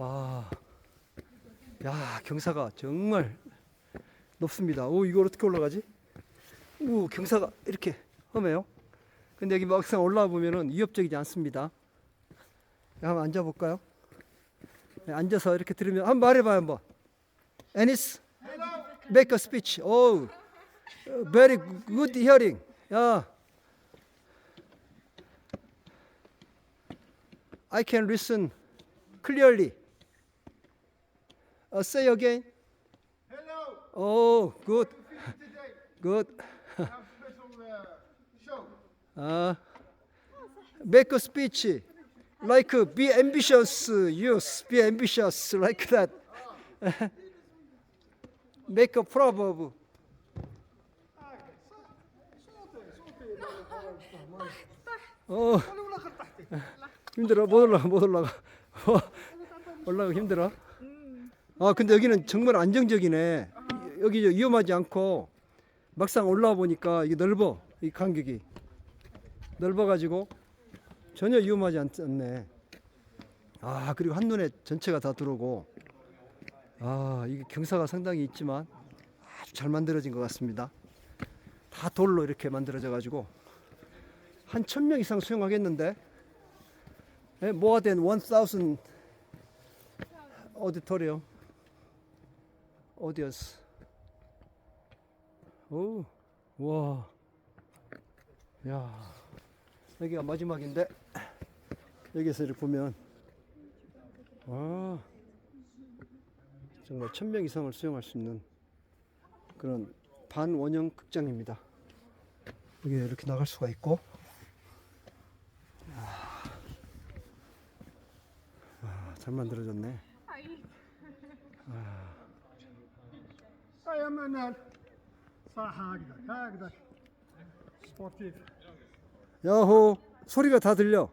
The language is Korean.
와, 야 경사가 정말 높습니다. 오 이걸 어떻게 올라가지? 오 경사가 이렇게 험해요. 근데 여기 막상 올라와 보면은 위협적이지 않습니다. 야, 한번 앉아볼까요? 네, 앉아서 이렇게 들으면 한번 말해봐요 한번. 애니스, make a speech. 오, very good hearing. 야, I can listen clearly. Uh, say again. Hello, Oh, good, good. uh. Uh, make a speech like uh, be ambitious, youth, be ambitious like that. make a proverb. 어, 힘들어 못 올라가 못 올라가 올라가 힘들어. 아 근데 여기는 정말 안정적이네. 여기 위험하지 않고 막상 올라와 보니까 이게 넓어 이 간격이 넓어가지고 전혀 위험하지 않, 않네. 아 그리고 한 눈에 전체가 다 들어오고 아 이게 경사가 상당히 있지만 아주 잘 만들어진 것 같습니다. 다 돌로 이렇게 만들어져 가지고 한 천 명 이상 수용하겠는데 예, more than 1000 auditorium audience 오, 와, 야, 여기가 마지막인데? 여기서 이렇게 보면. 와, 정말 천 명 이상을 수용할 수 있는 그런 반원형 극장입니다. 여기 이렇게 나갈 수가 있고, 아, 잘 만들어졌네. 하면은 싸하기다 가기다 스포티브 여호 소리가 다 들려